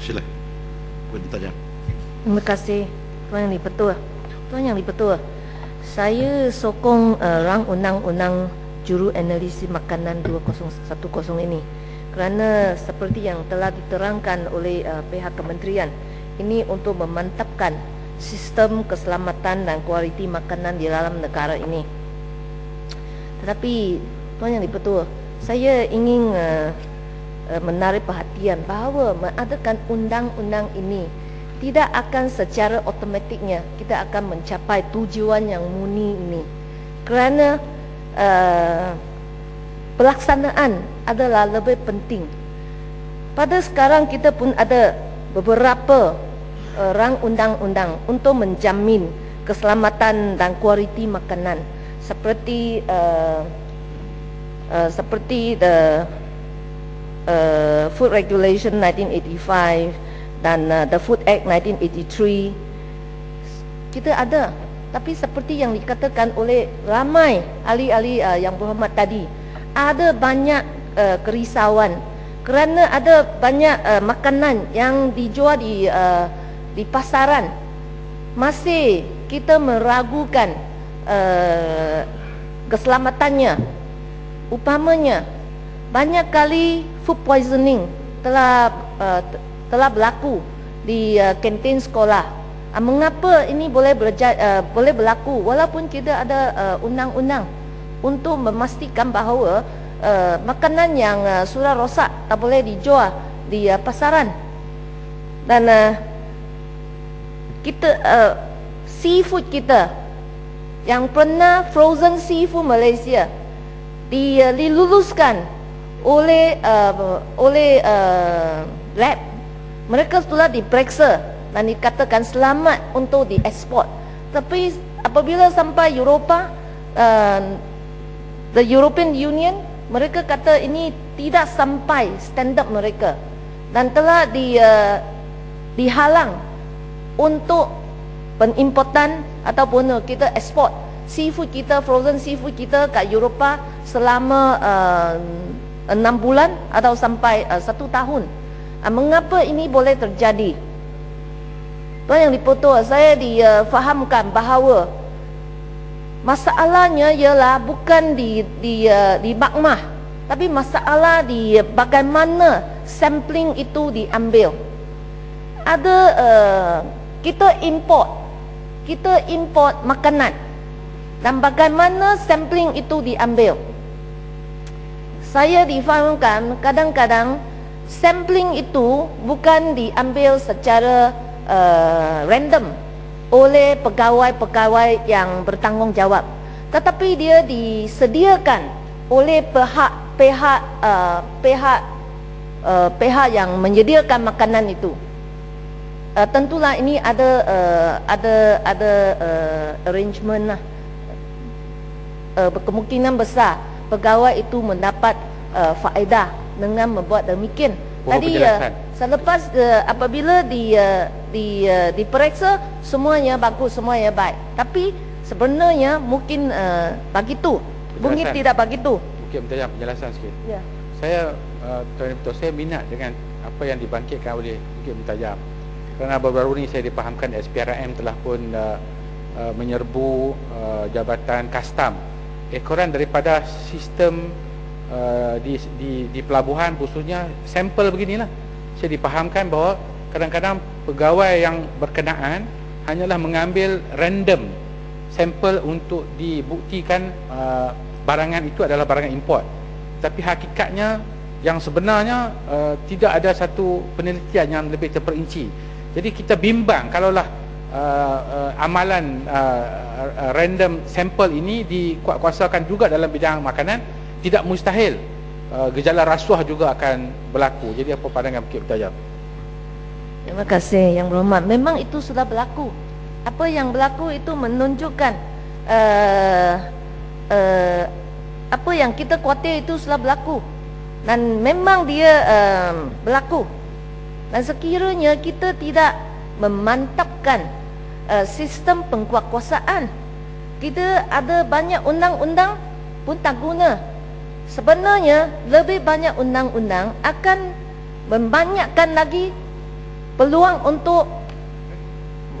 Sila. Puan Tajam. Terima kasih Tuan Yang Dipertua. Tuan Yang Dipertua, saya sokong uh, rang undang-undang juru analisis makanan 2010 ini kerana seperti yang telah diterangkan oleh uh, pihak kementerian ini untuk memantapkan sistem keselamatan dan kualiti makanan di dalam negara ini. Tetapi Tuan Yang Dipertua, saya ingin uh, menarik perhatian bahawa mengadakan undang-undang ini tidak akan secara otomatiknya kita akan mencapai tujuan yang murni ini. Kerana uh, pelaksanaan adalah lebih penting. Pada sekarang kita pun ada beberapa uh, rang undang-undang untuk menjamin keselamatan dan kualiti makanan seperti uh, uh, seperti the uh, Food Regulation 1985 dan uh, the Food Act 1983 kita ada tapi seperti yang dikatakan oleh ramai ahli-ahli uh, yang berhormat tadi ada banyak uh, kerisauan kerana ada banyak uh, makanan yang dijual di uh, di pasaran. Masih kita meragukan uh, keselamatannya. Upamanya banyak kali food poisoning telah uh, telah berlaku di uh, kantin sekolah. Uh, mengapa ini boleh berja, uh, boleh berlaku walaupun kita ada uh, undang-undang untuk memastikan bahawa uh, makanan yang uh, sudah rosak tak boleh dijual di uh, pasaran. Dan uh, kita uh, seafood kita yang pernah frozen seafood Malaysia di, uh, diluluskan oleh uh, oleh uh, lab mereka sudah diperiksa dan dikatakan selamat untuk diekspor. Tapi apabila sampai Eropah, uh, the European Union, mereka kata ini tidak sampai standard mereka dan telah di, uh, dihalang untuk penimportan ataupun kita ekspor seafood kita, frozen seafood kita kat Eropah selama uh, enam bulan atau sampai uh, satu tahun. Ah, mengapa ini boleh terjadi? Tuan yang diputus, saya difahamkan bahawa masalahnya ialah bukan di di uh, di makmah, tapi masalah di bagaimana sampling itu diambil. Ada uh, kita import, kita import makanan dan bagaimana sampling itu diambil. Saya difahamkan kadang-kadang sampling itu bukan diambil secara uh, random oleh pegawai-pegawai yang bertanggungjawab. Tetapi dia disediakan oleh pihak pihak uh, pihak uh, pihak yang menyediakan makanan itu. Uh, tentulah ini ada uh, ada ada uh, arrangement lah. Uh, kemungkinan besar pegawai itu mendapat uh, faedah dengan membuat demikian. Oh, Tadi uh, selepas uh, apabila di uh, di uh, diperiksa semuanya bagus semuanya baik. Tapi sebenarnya mungkin uh, begitu. Mungkin tidak begitu. Mungkin minta penjelasan sikit. Ya. Saya uh, tuan betul saya minat dengan apa yang dibangkitkan oleh Bukit Mentajam. Kerana baru-baru ini saya dipahamkan SPRM telah pun uh, uh, menyerbu uh, jabatan kastam ekoran daripada sistem Uh, di, di, di pelabuhan khususnya sampel beginilah. Saya dipahamkan bahawa kadang-kadang pegawai yang berkenaan hanyalah mengambil random sampel untuk dibuktikan uh, barangan itu adalah barangan import. Tapi hakikatnya yang sebenarnya uh, tidak ada satu penelitian yang lebih terperinci. Jadi kita bimbang kalaulah uh, uh, amalan uh, uh, random sampel ini dikuatkuasakan juga dalam bidang makanan tidak mustahil uh, gejala rasuah juga akan berlaku. Jadi apa pandangan Bukit Bertajam? Terima kasih yang berhormat. Memang itu sudah berlaku. Apa yang berlaku itu menunjukkan uh, uh, apa yang kita khawatir itu sudah berlaku. Dan memang dia uh, berlaku. Dan sekiranya kita tidak memantapkan uh, sistem pengkuasaan, kita ada banyak undang-undang pun tak guna sebenarnya lebih banyak undang-undang akan membanyakkan lagi peluang untuk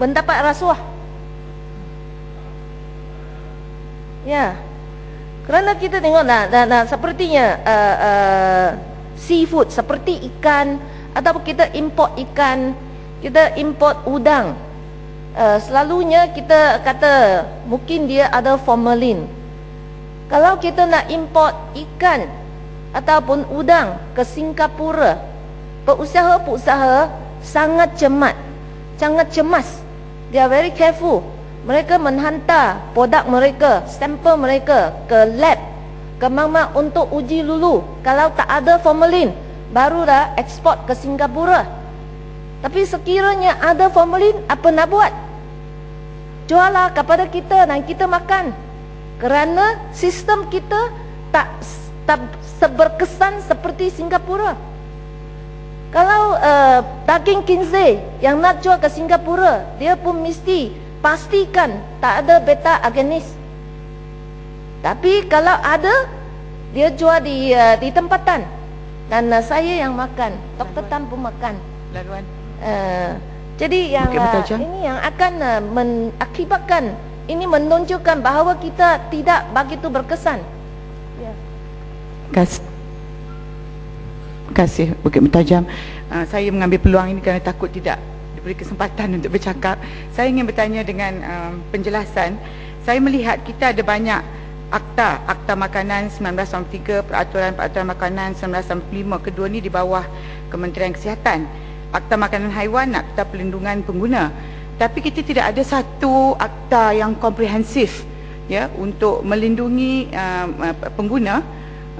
mendapat rasuah. Ya. Kerana kita tengok nah, nah, nah sepertinya uh, uh, seafood seperti ikan ataupun kita import ikan, kita import udang. Uh, selalunya kita kata mungkin dia ada formalin. Kalau kita nak import ikan ataupun udang ke Singapura, pengusaha-pengusaha sangat cemat, sangat cemas. They are very careful. Mereka menghantar produk mereka, sampel mereka ke lab, ke mama untuk uji dulu. Kalau tak ada formalin, barulah ekspor ke Singapura. Tapi sekiranya ada formalin, apa nak buat? Jualah kepada kita dan kita makan. Kerana sistem kita tak tak seberkesan seperti Singapura. Kalau uh, daging kinze yang nak jual ke Singapura, dia pun mesti pastikan tak ada beta agonis. Tapi kalau ada, dia jual di uh, di tempatan. Dan uh, saya yang makan, Dr. Tan pun makan. Laluan. Uh, jadi yang uh, ini yang akan uh, mengakibatkan ini menunjukkan bahawa kita tidak begitu berkesan. Ya. Kasih kasih Bukit Mentajam. Uh, saya mengambil peluang ini kerana takut tidak diberi kesempatan untuk bercakap. Saya ingin bertanya dengan um, penjelasan. Saya melihat kita ada banyak akta, akta makanan 1993, peraturan-peraturan makanan 1995. Kedua ini di bawah Kementerian Kesihatan. Akta makanan haiwan, akta pelindungan pengguna. Tapi kita tidak ada satu akta yang komprehensif ya untuk melindungi um, pengguna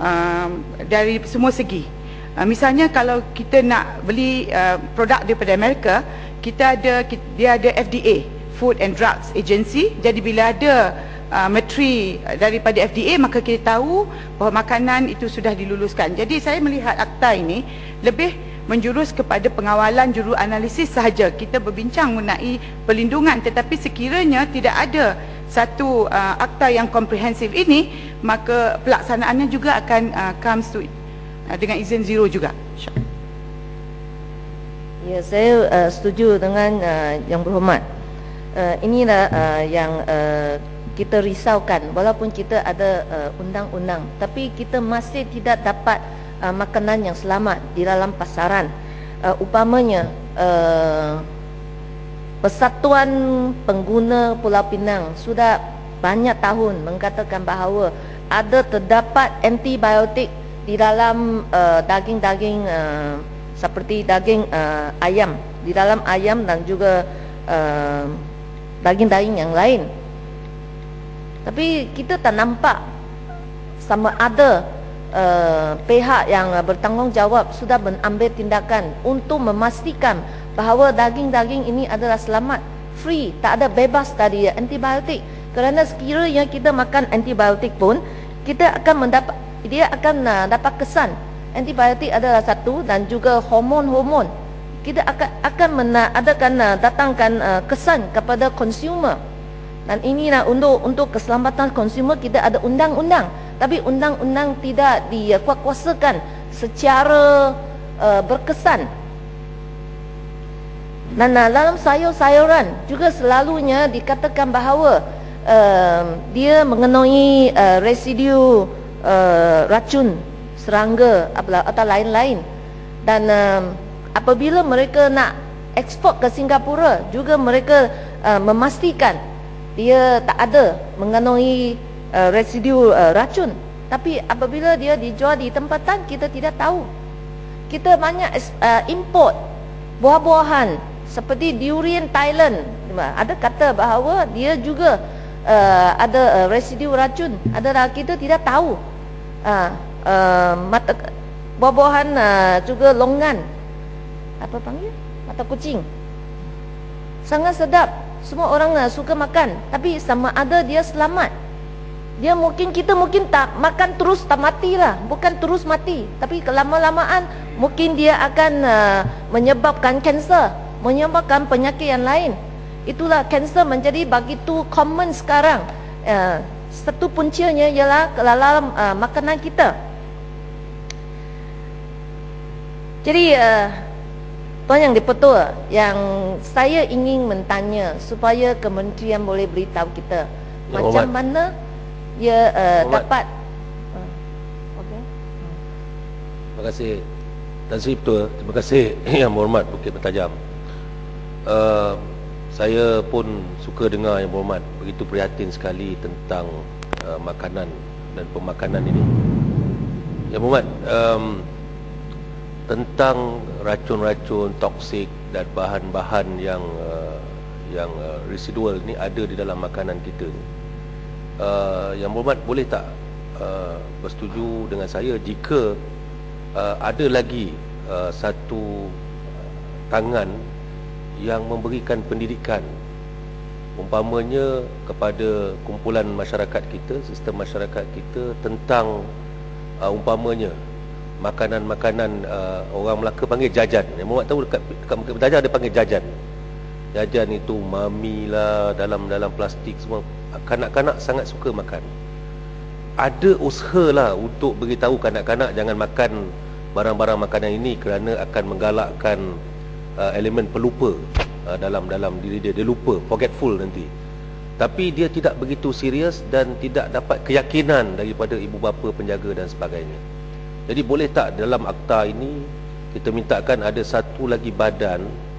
um, dari semua segi. Uh, misalnya kalau kita nak beli uh, produk daripada Amerika, kita ada dia ada FDA, Food and Drugs Agency. Jadi bila ada uh, metri daripada FDA maka kita tahu bahawa makanan itu sudah diluluskan. Jadi saya melihat akta ini lebih menjurus kepada pengawalan juru analisis sahaja. Kita berbincang mengenai perlindungan tetapi sekiranya tidak ada satu uh, akta yang komprehensif ini maka pelaksanaannya juga akan uh, comes to Ah, dengan izin zero juga. Ya, saya uh, setuju dengan uh, yang berhormat. Uh, inilah uh, yang uh, kita risaukan walaupun kita ada undang-undang uh, tapi kita masih tidak dapat uh, makanan yang selamat di dalam pasaran. Uh, upamanya uh, Persatuan Pengguna Pulau Pinang sudah banyak tahun mengatakan bahawa ada terdapat antibiotik di dalam uh, daging-daging uh, seperti daging uh, ayam di dalam ayam dan juga daging-daging uh, yang lain tapi kita tak nampak sama ada uh, pihak yang bertanggungjawab sudah mengambil tindakan untuk memastikan bahawa daging-daging ini adalah selamat free tak ada bebas dari antibiotik. Kerana sekiranya kita makan antibiotik pun kita akan mendapat dia akan uh, dapat kesan. Antibiotik adalah satu dan juga hormon-hormon. Kita akan akan adakan uh, datangkan uh, kesan kepada consumer. Dan inilah untuk untuk keselamatan consumer kita ada undang-undang tapi undang-undang tidak dikuatkuasakan secara uh, berkesan. Dan uh, dalam sayur-sayuran juga selalunya dikatakan bahawa uh, dia mengenai uh, residu uh, racun serangga atau lain-lain. Dan uh, apabila mereka nak ekspor ke Singapura juga mereka uh, memastikan dia tak ada mengandungi uh, residu uh, racun. Tapi apabila dia dijual di tempatan kita tidak tahu. Kita banyak uh, import buah-buahan seperti durian Thailand. Ada kata bahawa dia juga uh, ada uh, residu racun. Adalah kita tidak tahu uh, uh, mata buah-buahan uh, juga longan. Apa panggil? Mata kucing. Sangat sedap. Semua orang uh, suka makan. Tapi sama ada dia selamat dia mungkin kita mungkin tak makan terus tak matilah. Bukan terus mati tapi kelama-lamaan mungkin dia akan uh, menyebabkan kanser menyebabkan penyakit yang lain. Itulah kanser menjadi begitu common sekarang. Uh, satu puncanya ialah dalam uh, makanan kita. Jadi uh, Tuan Yang Dipertua, yang saya ingin mentanya supaya kementerian boleh beritahu kita Ya, macam mana ia uh, Muhammad. dapat. Uh, okey. Terima kasih. Tan Sri Betul. Terima kasih. Yang Berhormat Bukit Bertajam uh, Saya pun suka dengar Yang Berhormat. Begitu prihatin sekali tentang uh, Makanan dan pemakanan ini. Yang Berhormat um, Tentang racun-racun toksik dan bahan-bahan yang uh, yang uh, residual ni ada di dalam makanan kita ni. Uh, yang berhormat boleh tak uh, bersetuju dengan saya jika uh, ada lagi uh, satu tangan yang memberikan pendidikan umpamanya kepada kumpulan masyarakat kita sistem masyarakat kita tentang uh, umpamanya makanan-makanan uh, orang Melaka panggil jajan. Yang Muhammad tahu dekat dekat Bertajam ada panggil jajan jajan itu mami lah dalam dalam plastik semua. Kanak-kanak sangat suka makan. Ada usaha lah untuk beritahu kanak-kanak jangan makan barang-barang makanan ini kerana akan menggalakkan uh, elemen pelupa uh, dalam dalam diri dia. Dia lupa forgetful nanti. Tapi dia tidak begitu serius dan tidak dapat keyakinan daripada ibu bapa penjaga dan sebagainya. Jadi boleh tak dalam akta ini kita mintakan ada satu lagi badan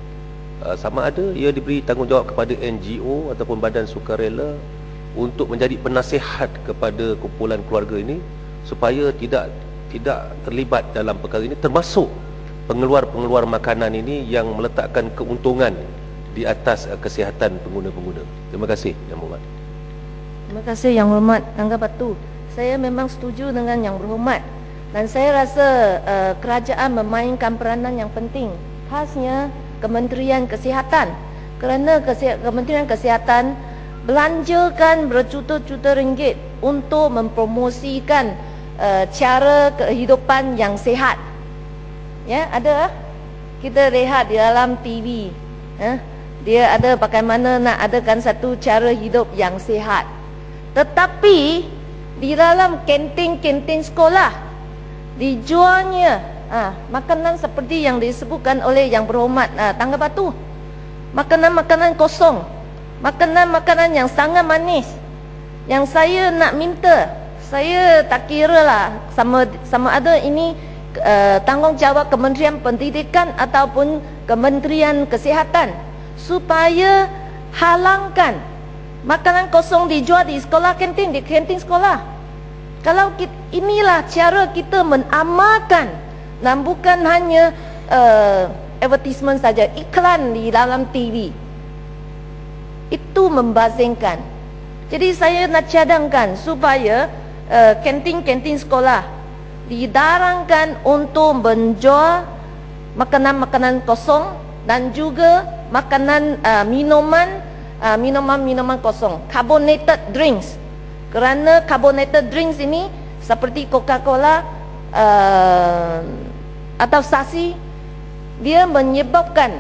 uh, sama ada ia diberi tanggungjawab kepada NGO ataupun badan sukarela untuk menjadi penasihat kepada kumpulan keluarga ini supaya tidak tidak terlibat dalam perkara ini termasuk pengeluar-pengeluar makanan ini yang meletakkan keuntungan di atas uh, kesihatan pengguna-pengguna. Terima kasih Yang Berhormat. Terima kasih Yang Hormat Tangga Batu. Saya memang setuju dengan Yang Berhormat dan saya rasa uh, kerajaan memainkan peranan yang penting khasnya Kementerian Kesihatan kerana Kementerian Kesihatan belanjakan berjuta-juta ringgit untuk mempromosikan uh, cara kehidupan yang sihat. Ya, ada kita lihat di dalam TV. Ya, dia ada bagaimana nak adakan satu cara hidup yang sihat. Tetapi di dalam kantin-kantin sekolah dijualnya ah, makanan seperti yang disebutkan oleh yang berhormat ah, tangga batu. Makanan-makanan kosong. Makanan-makanan yang sangat manis. Yang saya nak minta, saya tak kira lah sama sama ada ini uh, tanggungjawab Kementerian Pendidikan ataupun Kementerian Kesihatan supaya halangkan makanan kosong dijual di sekolah kantin di kantin sekolah. Kalau kita, inilah cara kita menamalkan dan bukan hanya uh, advertisement saja, iklan di dalam TV. Itu membazingkan. Jadi saya nak cadangkan supaya uh, kantin-kantin sekolah didarangkan untuk menjual makanan-makanan kosong dan juga makanan uh, minuman uh, minuman-minuman kosong, carbonated drinks. Kerana carbonated drinks ini seperti Coca-Cola uh, atau Sasi dia menyebabkan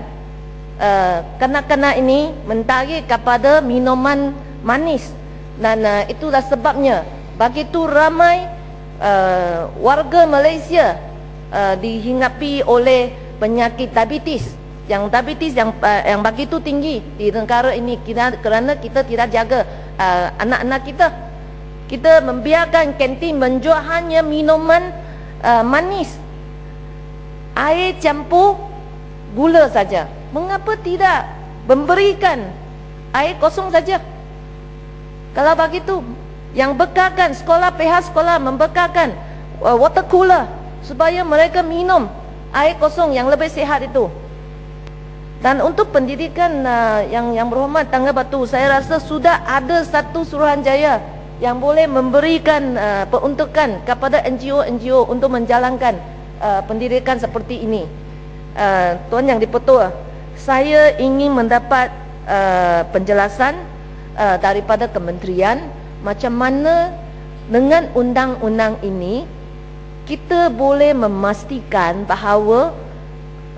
uh, kanak-kanak ini mentarik kepada minuman manis. Dan uh, itulah sebabnya begitu ramai uh, warga Malaysia uh, dihinggapi oleh penyakit diabetes. Yang diabetes yang uh, yang begitu tinggi di negara ini kita, kerana kita tidak jaga uh, anak-anak kita. Kita membiarkan kantin menjual hanya minuman uh, manis air campur gula saja. Mengapa tidak memberikan air kosong saja? Kalau begitu yang bekalkan sekolah pihak sekolah membekalkan uh, water cooler supaya mereka minum air kosong yang lebih sihat itu. Dan untuk pendidikan uh, yang yang berhormat tangga batu saya rasa sudah ada satu suruhanjaya yang boleh memberikan uh, peruntukan kepada NGO-NGO untuk menjalankan uh, pendidikan seperti ini. Uh, Tuan Yang Dipertua, saya ingin mendapat uh, penjelasan uh, daripada kementerian macam mana dengan undang-undang ini kita boleh memastikan bahawa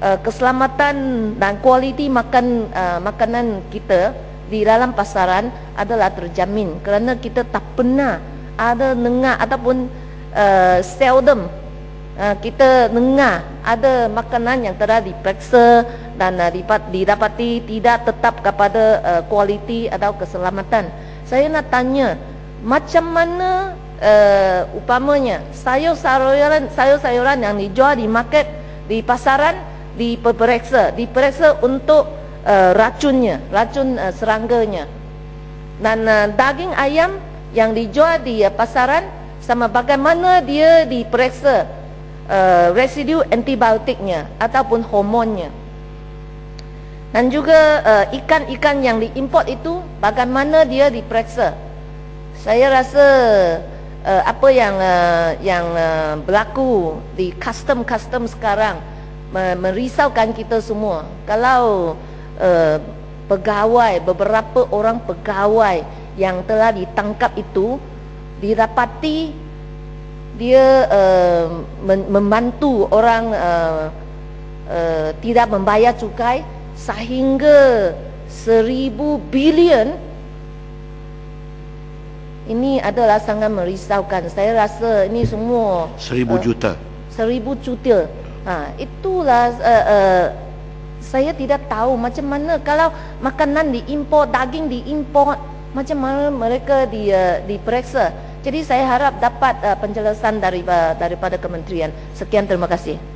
uh, keselamatan dan kualiti makan uh, makanan kita di dalam pasaran adalah terjamin kerana kita tak pernah ada dengar ataupun uh, seldom uh, kita dengar ada makanan yang telah diperiksa dan uh, didapati tidak tetap kepada uh, kualiti atau keselamatan. Saya nak tanya, macam mana uh, upamanya sayur-sayuran sayur-sayuran yang dijual di market di pasaran diperiksa, diperiksa untuk uh, racunnya, racun uh, serangganya. Dan uh, daging ayam yang dijual di uh, pasaran sama bagaimana dia diperiksa uh, residu antibiotiknya ataupun hormonnya. Dan juga uh, ikan-ikan yang diimport itu bagaimana dia diperiksa. Saya rasa uh, apa yang uh, yang uh, berlaku di custom-custom sekarang merisaukan kita semua. Kalau uh, pegawai beberapa orang pegawai yang telah ditangkap itu didapati dia uh, membantu orang uh, uh, tidak membayar cukai sehingga seribu bilion. Ini adalah sangat merisaukan. Saya rasa ini semua seribu uh, juta? seribu juta ha, itulah uh, uh, saya tidak tahu macam mana kalau makanan diimport daging diimport macam mana mereka di, uh, diperiksa jadi saya harap dapat uh, penjelasan dari, uh, daripada kementerian. Sekian terima kasih.